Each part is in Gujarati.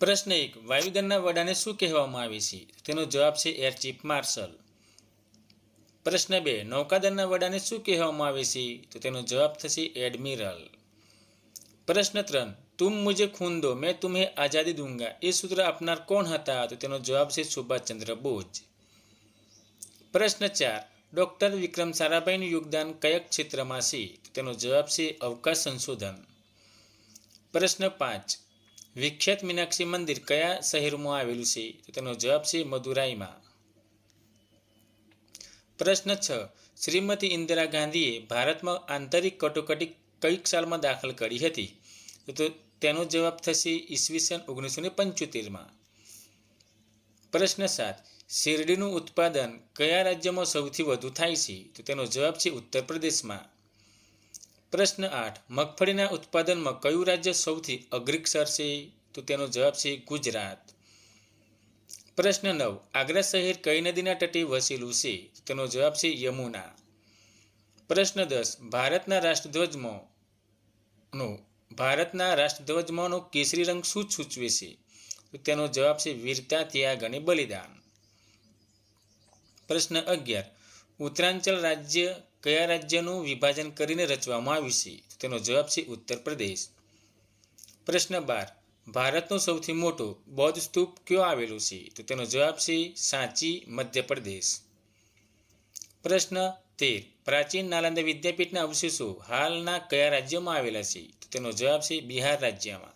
પ્રશ્ન એક, વાયુદળના વડાને શું કહેવામાં આવે છે? તેનો જવાબ છે એર ચીફ માર્શલ. પ્રશ્ન બે, નૌકાદળના વડાને શું કહેવામાં આવે છે? તો તેનો જવાબ થશે એડમિરલ. પ્રશ્ન ત્રણ, તુમ મુજે ખૂન દો, મેં તુમ્હે આઝાદી દૂંગા. એ સૂત્ર આપનાર કોણ હતા? તો તેનો જવાબ છે સુભાષચંદ્ર બોઝ. પ્રશ્ન ચાર, ડૉક્ટર વિક્રમ સારાભાઈનું યોગદાન કયા ક્ષેત્રમાં છે? તેનો જવાબ છે અવકાશ સંશોધન. પ્રશ્ન પાંચ વિખ્યાત મીનાક્ષી મંદિર કયા શહેરમાં આવેલું છે? તો તેનો જવાબ છે મદુરાઈમાં. પ્રશ્ન છ. શ્રીમતી ઇન્દિરા ગાંધીએ ભારતમાં આંતરિક કટોકટી કંઈક સાલમાં દાખલ કરી હતી? તો તેનો જવાબ થશે ઈસવીસન ઓગણીસો ને પંચોતેરમાં. પ્રશ્ન સાત. શેરડીનું ઉત્પાદન કયા રાજ્યમાં સૌથી વધુ થાય છે? તો તેનો જવાબ છે ઉત્તર પ્રદેશમાં. પ્રશ્ન આઠ, મગફળીના ઉત્પાદનમાં કયું રાજ્ય સૌથી અગ્રેસર છે? તો તેનો જવાબ છે ગુજરાત. પ્રશ્ન નવ, આગ્રા શહેર કઈ નદીના તટે વસેલું છે? તેનો જવાબ છે યમુના. પ્રશ્ન દસ, ભારતના રાષ્ટ્રધ્વજમાં નો ભારતના રાષ્ટ્રધ્વજમાંનો કેસરી રંગ શું સૂચવે છે? તો તેનો જવાબ છે વીરતા ત્યાગ અને બલિદાન. પ્રશ્ન અગિયાર ઉત્તરાંચલ રાજ્ય કયા રાજ્યનું વિભાજન કરીને રચવામાં આવ્યું છે? તેનો જવાબ છે ઉત્તર પ્રદેશ. પ્રશ્ન બાર. ભારતનો સૌથી મોટો બૌદ્ધ સ્તૂપ કયો આવેલો છે? તો તેનો જવાબ છે સાંચી મધ્યપ્રદેશ પ્રશ્ન તેર. પ્રાચીન નાલંદા વિદ્યાપીઠના અવશેષો હાલના કયા રાજ્યમાં આવેલા છે? તો તેનો જવાબ છે બિહાર રાજ્યમાં.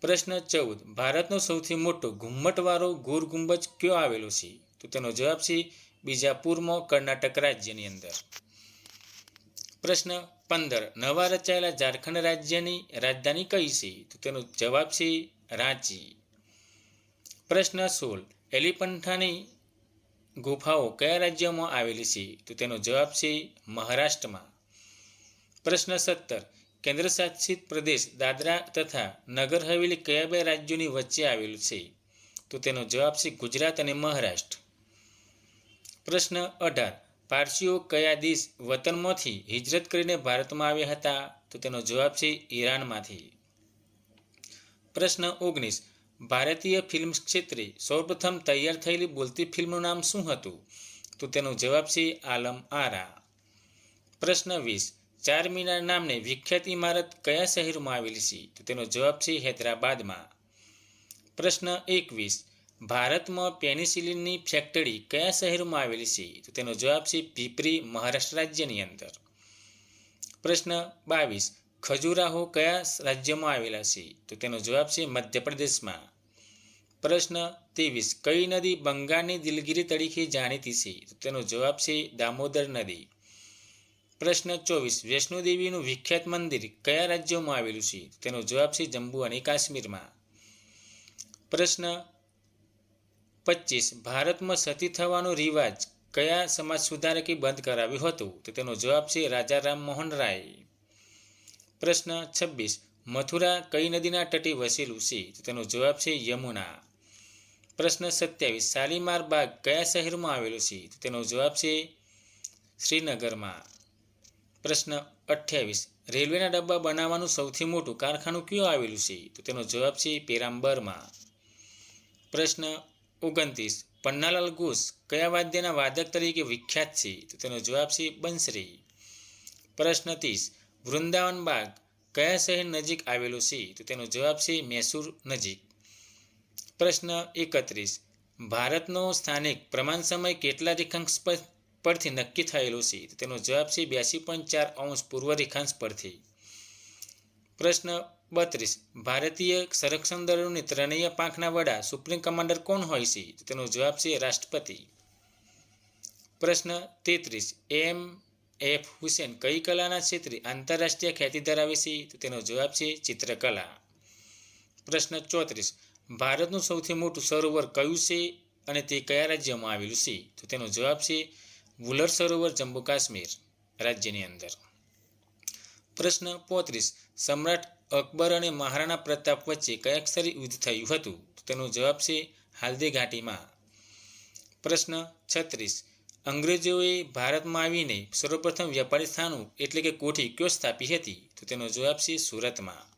પ્રશ્ન ચૌદ. ભારતનો સૌથી મોટો ઘુમ્મટવાળો ગોર ગુંબજ કયો આવેલો છે? તો તેનો જવાબ છે બીજાપુરમાં કર્ણાટક રાજ્યની અંદર. પ્રશ્ન પંદર, નવા રચાયેલા ઝારખંડ રાજ્યની રાજધાની કઈ છે? તો તેનો જવાબ છે રાંચી. પ્રશ્ન સોળ એલિપંઠાની ગુફાઓ કયા રાજ્યમાં આવેલી છે? તો તેનો જવાબ છે મહારાષ્ટ્રમાં. પ્રશ્ન સત્તર, કેન્દ્રશાસિત પ્રદેશ દાદરા તથા નગર હવેલી કયા બે રાજ્યોની વચ્ચે આવેલું છે? તો તેનો જવાબ છે ગુજરાત અને મહારાષ્ટ્ર. પ્રશ્ન અઢાર. પારસીઓ કયા દેશ વતનમાંથી હિજરત કરીને ભારતમાં આવ્યા હતા? તો તેનો જવાબ છે ઈરાનમાંથી. પ્રશ્ન ઓગણીસ. ભારતીય ફિલ્મ ક્ષેત્રે સૌપ્રથમ તૈયાર થયેલી બોલતી ફિલ્મનું નામ શું હતું? તો તેનો જવાબ છે આલમ આરા. પ્રશ્ન વીસ. ચાર મિનાર નામની વિખ્યાત ઇમારત કયા શહેરમાં આવેલી છે? તો તેનો જવાબ છે હૈદરાબાદમાં. પ્રશ્ન એકવીસ. ભારતમાં પેનિસિલિનની ફેક્ટરી કયા શહેરમાં આવેલી છે? તો તેનો જવાબ છે પીપરી મહારાષ્ટ્ર રાજ્યની અંદર. પ્રશ્ન બાવીસ. ખજુરાહો કયા રાજ્યમાં આવેલા છે? તો તેનો જવાબ છે મધ્યપ્રદેશમાં. પ્રશ્ન ત્રેવીસ. કઈ નદી બંગાળની દિલગીરી તરીકે જાણીતી છે? તો તેનો જવાબ છે દામોદર નદી. પ્રશ્ન ચોવીસ. વૈષ્ણોદેવીનું વિખ્યાત મંદિર કયા રાજ્યોમાં આવેલું છે? તેનો જવાબ છે જમ્મુ અને કાશ્મીરમાં. પ્રશ્ન પચીસ, ભારતમાં સતી થવાનો રિવાજ કયા સમાજ સુધારકે બંધ કરાવ્યું હતું? તો તેનો જવાબ છે રાજા રામ મોહન રાય. પ્રશ્ન છવ્વીસ, મથુરા કઈ નદીના તટે વસેલું છે? તો તેનો જવાબ છે યમુના. પ્રશ્ન સત્યાવીસ, શાલીમાર બાગ કયા શહેરમાં આવેલો છે? તો તેનો જવાબ છે શ્રીનગરમાં. પ્રશ્ન અઠ્યાવીસ, રેલવેના ડબ્બા બનાવવાનું સૌથી મોટું કારખાનું કયું આવેલું છે? તો તેનો જવાબ છે પેરામ્બરમાં. પ્રશ્ન ઓગણત્રીસ. પન્નાલાલ ઘોષ કયા વાદ્યના વાદક તરીકે વિખ્યાત છે? તો તેનો જવાબ છે બંસરી. પ્રશ્ન ત્રીસ. વૃંદાવન બાગ કયા શહેર નજીક આવેલું છે? તો તેનો જવાબ છે મૈસૂર નજીક. પ્રશ્ન એકત્રીસ. ભારતનો સ્થાનિક પ્રમાણ સમય કેટલા રેખાંશ પરથી નક્કી થયેલો છે? તો તેનો જવાબ છે બ્યાસી પોઈન્ટ ચાર અંશ પૂર્વ રેખાંશ પરથી. પ્રશ્ન બત્રીસ. ભારતીય સંરક્ષણ દળોની ત્રણેય પાંખના વડા સુપ્રીમ કમાન્ડર કોણ હોય છે? તેનો જવાબ છે રાષ્ટ્રપતિ. પ્રશ્ન તેત્રીસ. એમ. એફ. હુસેન કઈ કલાના ક્ષેત્રે આંતરરાષ્ટ્રીય ખ્યાતિ ધરાવે છે? તો તેનો જવાબ છે ચિત્રકલા. પ્રશ્ન ચોત્રીસ. ભારતનું સૌથી મોટું સરોવર કયું છે અને તે કયા રાજ્યમાં આવેલું છે? તો તેનો જવાબ છે વુલર સરોવર, જમ્મુ કાશ્મીર રાજ્યની અંદર. પ્રશ્ન પોત્રીસ. સમ્રાટ અકબર અને મહારાણા પ્રતાપ વચ્ચે કયા સ્તરે યુદ્ધ થયું હતું? તેનો જવાબ છે હાલ્દી ઘાટીમાં. પ્રશ્ન છત્રીસ. અંગ્રેજોએ ભારતમાં આવીને સર્વપ્રથમ વ્યાપારી સ્થાનો એટલે કે કોઠી કયો સ્થાપી હતી? તો તેનો જવાબ છે સુરતમાં.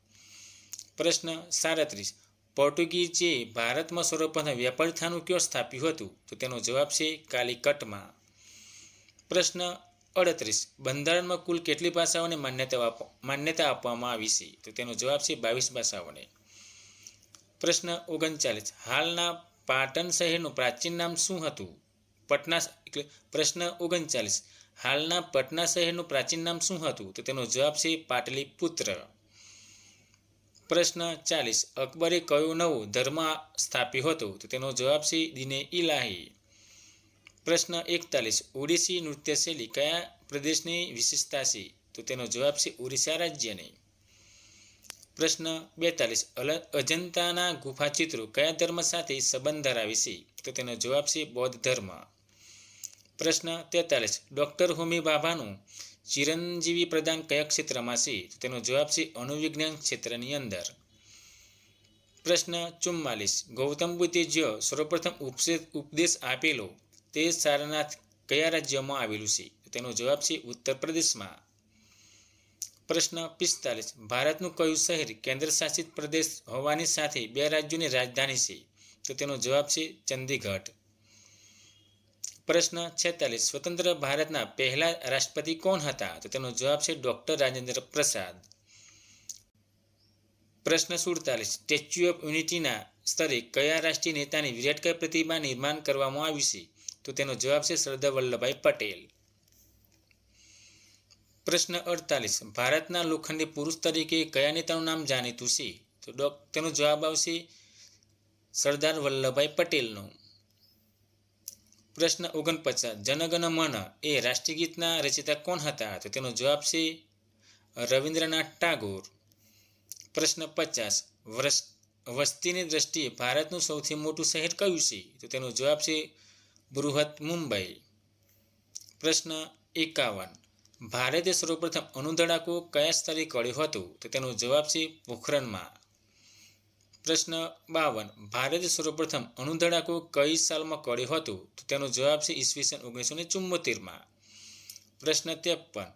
પ્રશ્ન સાડત્રીસ. પોર્ટુગીઝે ભારતમાં સર્વપ્રથમ વ્યાપારી સ્થાનું ક્યો સ્થાપ્યું હતું? તો તેનો જવાબ છે કાલિકટમાં. પ્રશ્ન અડત્રીસ. બંધારણમાં કુલ કેટલી ભાષાઓને માન્યતા માન્યતા આપવામાં આવી છે? તો તેનો જવાબ છે બાવીસ ભાષાઓને. પ્રશ્ન ઓગણચાલીસ. હાલના પાટણ શહેરનું પ્રાચીન નામ શું હતું? પટના એટલે પ્રશ્ન ઓગણચાલીસ. હાલના પટના શહેરનું પ્રાચીન નામ શું હતું? તો તેનો જવાબ છે પાટલીપુત્ર. પ્રશ્ન ચાલીસ. અકબરે કયો નવો ધર્મ સ્થાપ્યો હતો? તો તેનો જવાબ છે દિને ઇલાહી પ્રશ્ન એકતાલીસ. ઓડિસી નૃત્યશૈલી કયા પ્રદેશની વિશેષતા છે? તો તેનો જવાબ છે ઓરિસ્સા રાજ્યની. પ્રશ્ન બેતાલીસ. અજંતાના ગુફા ચિત્રો કયા ધર્મ સાથે સંબંધ ધરાવે છે? તો તેનો જવાબ છે બૌદ્ધ ધર્મ. પ્રશ્ન તેતાલીસ. ડૉક્ટર હોમી ભાભાનું ચિરંજીવી પ્રદાન કયા ક્ષેત્રમાં છે? તો તેનો જવાબ છે અણુવિજ્ઞાન ક્ષેત્રની અંદર. પ્રશ્ન ચુમ્માલીસ. ગૌતમ બુદ્ધે જ્યો સર્વપ્રથમ ઉપદેશ આપેલો તે સારનાથ કયા રાજ્યમાં આવેલું છે? તેનો જવાબ છે ઉત્તર પ્રદેશમાં. પ્રશ્ન પિસ્તાલીસ. ભારતનું કયું શહેર કેન્દ્ર શાસિત પ્રદેશ હોવાની સાથે બે રાજ્યોની રાજધાની છે? તો તેનો જવાબ છે ચંદીગઢ. પ્રશ્ન છેતાલીસ. સ્વતંત્ર ભારતના પહેલા રાષ્ટ્રપતિ કોણ હતા? તો તેનો જવાબ છે ડોક્ટર રાજેન્દ્ર પ્રસાદ. પ્રશ્ન સુડતાલીસ. સ્ટેચ્યુ ઓફ યુનિટીના સ્તરે કયા રાષ્ટ્રીય નેતાની વિરાટકાય પ્રતિમા નિર્માણ કરવામાં આવ્યું છે? તો તેનો જવાબ છે સરદાર વલ્લભભાઈ પટેલ. પ્રશ્ન અડતાલીસ. ભારતના લોખંડી પુરુષ તરીકે કયા નેતાનું નામ જાણીતું છે? તો તેનો જવાબ આવશે સરદાર વલ્લભભાઈ પટેલનો. પ્રશ્ન ઓગણપચાસ. જનગણ મન એ રાષ્ટ્રીય ગીતના રચિતા કોણ હતા? તો તેનો જવાબ છે રવિન્દ્રનાથ ટાગોર. પ્રશ્ન પચાસ. વસ્તીની દ્રષ્ટિએ ભારતનું સૌથી મોટું શહેર કયું છે? તો તેનો જવાબ છે બૃહત મુંબઈ. પ્રશ્ન એકાવન. ભારતે સર્વપ્રથમ અણુધડાકો કયા સ્તરે કર્યું હતું? તો તેનો જવાબ છે પોખરણમાં પ્રશ્ન બાવન. ભારતે સર્વપ્રથમ અણુધડાકો કઈ સાલમાં કર્યું હતું? તો તેનો જવાબ છે ઈસવીસન ઓગણીસો ને ચુમ્મોતેરમાં પ્રશ્ન ત્રેપન.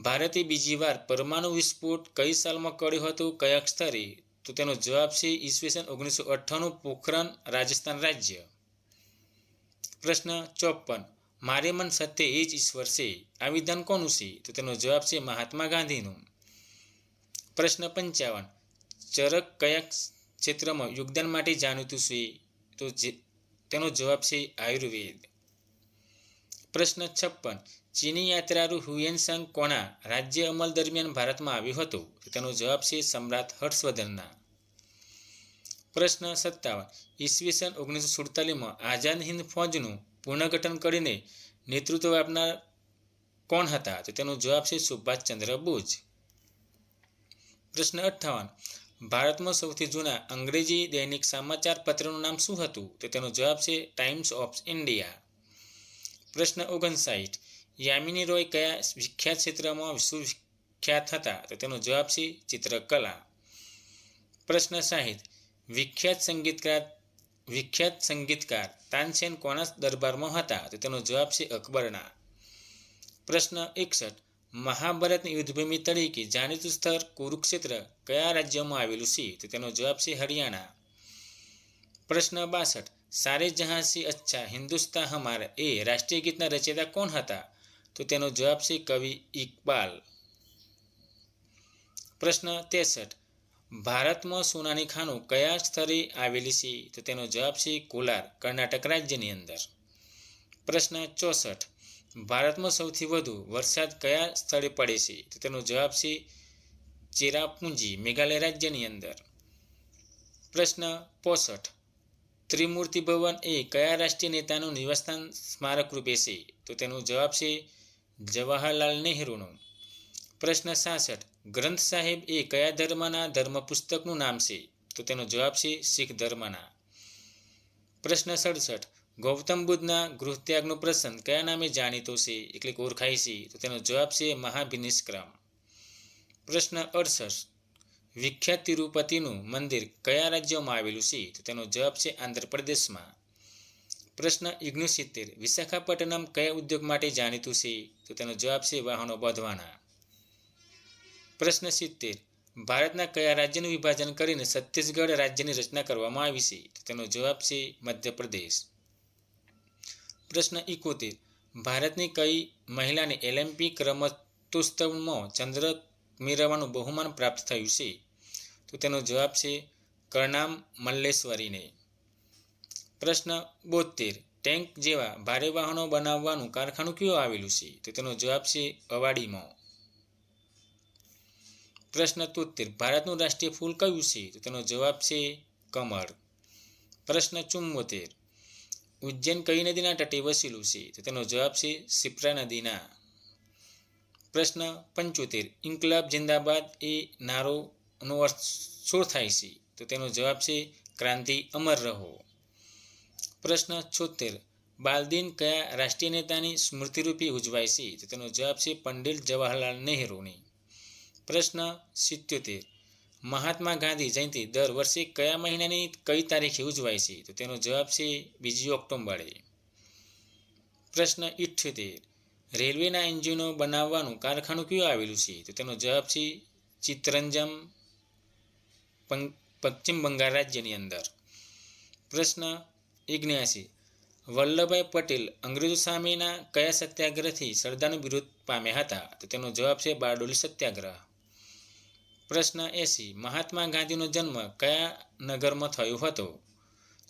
ભારતે બીજી વાર પરમાણુ વિસ્ફોટ કઈ સાલમાં કર્યો હતો? કયા સ્તરે? તો તેનો જવાબ છે ઈસવીસન ઓગણીસો અઠ્ઠાણું પોખરણ રાજસ્થાન રાજ્ય. પ્રશ્ન ચોપન મારે મન સત્ય એ જ ઈશ્વર છે? આ વિધાન કોનું છે? તો તેનો જવાબ છે મહાત્મા ગાંધીનું. પ્રશ્ન પંચાવન. ચરક કયા ક્ષેત્રમાં યોગદાન માટે જાણીતું છે? તો તેનો જવાબ છે આયુર્વેદ. પ્રશ્ન છપ્પન. ચીની યાત્રાળુ હુએનસાંગ કોના રાજ્ય અમલ દરમિયાન ભારતમાં આવ્યો હતો? તેનો જવાબ છે સમ્રાટ હર્ષવર્ધનના. પ્રશ્ન સત્તાવન. ઈસવીસન ઓગણીસો સુડતાલીસમાં આઝાદ હિન્દ ફૌજનું પુનર્ગઠન કરીને નેતૃત્વ આપનાર કોણ હતા? તો તેનો જવાબ છે સુભાષચંદ્ર બોઝ. પ્રશ્ન અઠ્ઠાવન. ભારતમાં સૌથી જૂના અંગ્રેજી દૈનિક સમાચાર પત્રનું નામ શું હતું? તો તેનો જવાબ છે ટાઈમ્સ ઓફ ઇન્ડિયા. પ્રશ્ન ઓગણસાઠ. યામિની રોય કયા વિખ્યાત ક્ષેત્રમાં વિશ્વવિખ્યાત હતા? તો તેનો જવાબ છે ચિત્રકલા. પ્રશ્ન સાહિત્ય વિખ્યાત સંગીતકાર વિખ્યાત સંગીતકાર તાનસેન કોના દરબારમાં હતા તો તેનો જવાબ છે અકબરના. પ્રશ્ન એકસઠ. મહાભારતની યુદ્ધભૂમિ તરીકે જાણીતું સ્થળ કુરુક્ષેત્ર કયા રાજ્યમાં આવેલું છે? તો તેનો જવાબ છે હરિયાણા. પ્રશ્ન બાસઠ. સારે જહાં અચ્છા હિન્દુસ્તા હમાર. એ રાષ્ટ્રીય ગીતના રચયિતા કોણ હતા? તો તેનો જવાબ છે કવિ ઇકબાલ. પ્રશ્ન ત્રેસઠ ભારતમાં સોનાની ખાણો કયા સ્થળે આવેલી છે? તો તેનો જવાબ છે કોલાર, કર્ણાટક રાજ્યની અંદર. પ્રશ્ન ચોસઠ. ભારતમાં સૌથી વધુ વરસાદ કયા સ્થળે પડે છે? તો તેનો જવાબ છે ચેરાપુંજી, મેઘાલય રાજ્યની અંદર. પ્રશ્ન પોસઠ. ત્રિમૂર્તિ ભવન એ કયા રાષ્ટ્રીય નેતાનું નિવાસસ્થાન સ્મારક રૂપે છે? તો તેનો જવાબ છે જવાહરલાલ નહેરુનો. પ્રશ્ન સાસઠ. ગ્રંથ સાહેબ એ કયા ધર્મના ધર્મ પુસ્તકનું નામ છે? તો તેનો જવાબ છે શીખ ધર્મના. પ્રશ્ન સડસઠ. ગૌતમ બુદ્ધના ગૃહત્યાગનો પ્રસંગ કયા નામે જાણીતો છે? એટલે ઓળખાય છે. તો તેનો જવાબ છે મહાભિનિષ્ક્રમ. પ્રશ્ન અડસઠ. વિખ્યાત તિરુપતિનું મંદિર કયા રાજ્યમાં આવેલું છે? તો તેનો જવાબ છે આંધ્રપ્રદેશમાં. પ્રશ્ન ઓગણસિત્તેર. વિશાખાપટ્ટનમ કયા ઉદ્યોગ માટે જાણીતું છે? તો તેનો જવાબ છે વાહનો બાંધવાના. પ્રશ્ન સિત્તેર. ભારતના કયા રાજ્યનું વિભાજન કરીને છત્તીસગઢ રાજ્યની રચના કરવામાં આવી છે? તેનો જવાબ છે મધ્યપ્રદેશ. પ્રશ્ન ઇકોતેર ભારતની કઈ મહિલાને ઓલિમ્પિક રમતોત્સવમાં ચંદ્રક મેળવવાનું બહુમાન પ્રાપ્ત થયું છે? તો તેનો જવાબ છે કરણામ મલ્લેશ્વરીને. પ્રશ્ન બોતેર ટેન્ક જેવા ભારે વાહનો બનાવવાનું કારખાનું કયું આવેલું છે? તો તેનો જવાબ છે અવાડીમાં. પ્રશ્ન તોતેર ભારતનું રાષ્ટ્રીય ફૂલ કયું છે? તો તેનો જવાબ છે કમળ. પ્રશ્ન ચુમ્મોતેર ઉજ્જૈન કઈ નદીના તટે વસેલું છે? તો તેનો જવાબ છે સિપ્રા નદીના. પ્રશ્ન પંચોતેર. ઇન્કલાબ જિંદાબાદ એ નારોનો અર્થ શું થાય છે? તો તેનો જવાબ છે ક્રાંતિ અમર રહો. પ્રશ્ન છોતેર બાલદિન કયા રાષ્ટ્રીય નેતાની સ્મૃતિરૂપી ઉજવાય છે? તો તેનો જવાબ છે પંડિત જવાહરલાલ નહેરુની. પ્રશ્ન સિત્યોતેર. મહાત્મા ગાંધી જયંતિ દર વર્ષે કયા મહિનાની કઈ તારીખે ઉજવાય છે? તો તેનો જવાબ છે બીજી ઓક્ટોબરે. પ્રશ્ન ઇઠ્યોતેર. રેલવેના એન્જિનો બનાવવાનું કારખાનું કયું આવેલું છે? તો તેનો જવાબ છે ચિત્તરંજમ પશ્ચિમ બંગાળ રાજ્યની અંદર. પ્રશ્ન ઓગણ્યાસી વલ્લભભાઈ પટેલ અંગ્રેજો સામેના કયા સત્યાગ્રહથી સરદારનો વિરોધ પામ્યા હતા? તો તેનો જવાબ છે બારડોલી સત્યાગ્રહ. પ્રશ્ન એસી મહાત્મા ગાંધીનો જન્મ કયા નગરમાં થયો હતો?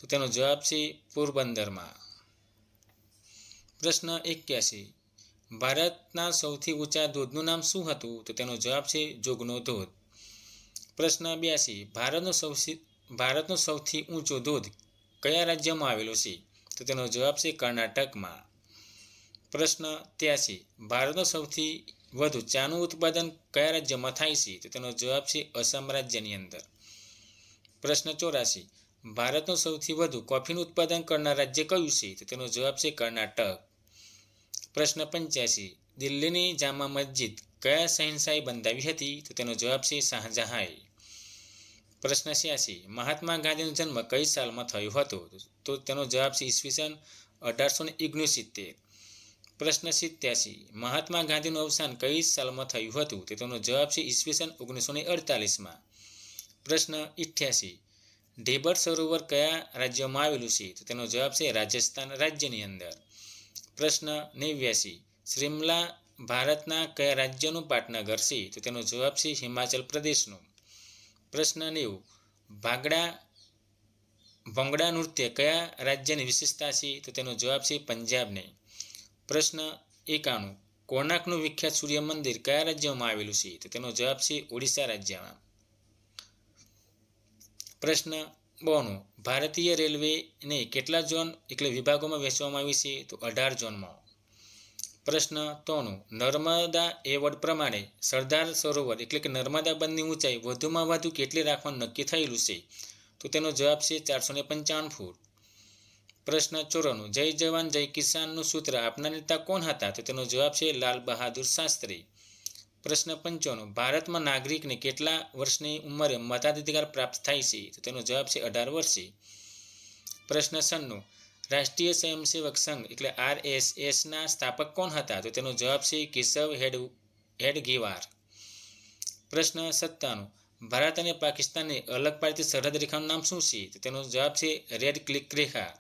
તો તેનો જવાબ છે, પોરબંદરમાં. પ્રશ્ન એક્યાસી ભારતના સૌથી ઊંચા ધોધનું નામ શું હતું? તો તેનો જવાબ છે, જોગનો ધોધ. પ્રશ્ન બ્યાસી ભારતનો સૌથી ભારતનો સૌથી ઊંચો ધોધ કયા રાજ્યમાં આવેલો છે? તો તેનો જવાબ છે, કર્ણાટકમાં. પ્રશ્ન ત્યાસી ભારતનો સૌથી વધુ ચાનું ઉત્પાદન કયા રાજ્યમાં થાય છે? તો તેનો જવાબ છે અસમ રાજ્યની અંદર. પ્રશ્ન ચોરાશી ભારતનું સૌથી વધુ કોફીનું ઉત્પાદન કરનાર રાજ્ય કયું છે? તો તેનો જવાબ છે કર્ણાટક. પ્રશ્ન પંચ્યાસી. દિલ્હીની જામા મસ્જિદ કયા શહેનશાહી બંધાવી હતી? તો તેનો જવાબ છે શાહજહાંએ. પ્રશ્ન છ્યાસી. મહાત્મા ગાંધીનો જન્મ કઈ સાલમાં થયો હતો? તો તેનો જવાબ છે ઈસવીસન અઢારસો ને ઓગણસિત્તેર. પ્રશ્ન સિત્યાસી મહાત્મા ગાંધીનું અવસાન કઈ સાલમાં થયું હતું? તે તેનો જવાબ છે ઈસવીસન ઓગણીસો ને અડતાલીસમાં. પ્રશ્ન ઇઠ્યાસી. ઢેબર સરોવર કયા રાજ્યમાં આવેલું છે? તો તેનો જવાબ છે રાજસ્થાન રાજ્યની અંદર. પ્રશ્ન નેવ્યાસી. શ્રીમલા ભારતના કયા રાજ્યનું પાટનગર છે? તો તેનો જવાબ છે હિમાચલ પ્રદેશનું. પ્રશ્ન નેવું. ભાગડા, ભંગડા નૃત્ય કયા રાજ્યની વિશેષતા છે? તો તેનો જવાબ છે પંજાબને. પ્રશ્ન એકાણું. કોણાર્કનું વિખ્યાત સૂર્ય મંદિર કયા રાજ્યમાં આવેલું છે? તો તેનો જવાબ છે ઓડિશા રાજ્યમાં. પ્રશ્ન બોનો ભારતીય રેલવેને કેટલા ઝોન એટલે વિભાગોમાં વહેંચવામાં આવી છે? તો અઢાર ઝોનમાં. પ્રશ્ન ત્રણું. નર્મદા એવોર્ડ પ્રમાણે સરદાર સરોવર એટલે કે નર્મદા બંધની ઊંચાઈ વધુમાં વધુ કેટલી રાખવાનું નક્કી થયેલું છે? તો તેનો જવાબ છે ચારસો ને પંચાવન ફૂટ. પ્રશ્ન ચોરાણું. જય જવાન, જય કિસાનનું સૂત્ર. આપના નેતા કોણ હતા? તો તેનો જવાબ છે લાલ બહાદુર શાસ્ત્રી. પ્રશ્ન પંચાણું ભારતમાં નાગરિકને કેટલા વર્ષની ઉંમરે મતાધિકાર પ્રાપ્ત થાય છે? તો તેનો જવાબ છે અઢાર વર્ષે. પ્રશ્ન સન્નું રાષ્ટ્રીય સ્વયંસેવક સંઘ એટલે આરએસએસના સ્થાપક કોણ હતા? તો તેનો જવાબ છે કેશવ હેડ, હેડગેવાર. પ્રશ્ન સત્તાનું ભારત અને પાકિસ્તાનને અલગ પાડતી સરહદ રેખાનું નામ શું છે? તો તેનો જવાબ છે રેડ ક્લિક રેખા.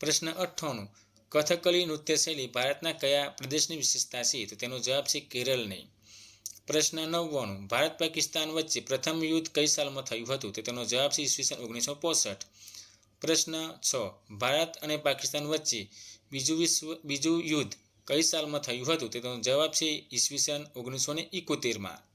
પ્રશ્ન અઠ્ઠાણું. કથકલી નૃત્ય શૈલી ભારતના કયા પ્રદેશની વિશેષતા છે? તો તેનો જવાબ છે કેરળની. પ્રશ્ન નવ્વાણું. ભારત પાકિસ્તાન વચ્ચે પ્રથમ યુદ્ધ કઈ સાલમાં થયું હતું? તો તેનો જવાબ છે ઈસવીસન ઓગણીસો પોસઠ. પ્રશ્ન છ. ભારત અને પાકિસ્તાન વચ્ચે બીજું વિશ્વ, બીજું યુદ્ધ કઈ સાલમાં થયું હતું? તેનો જવાબ છે ઈસવીસન ઓગણીસો ને ઇકોતેરમાં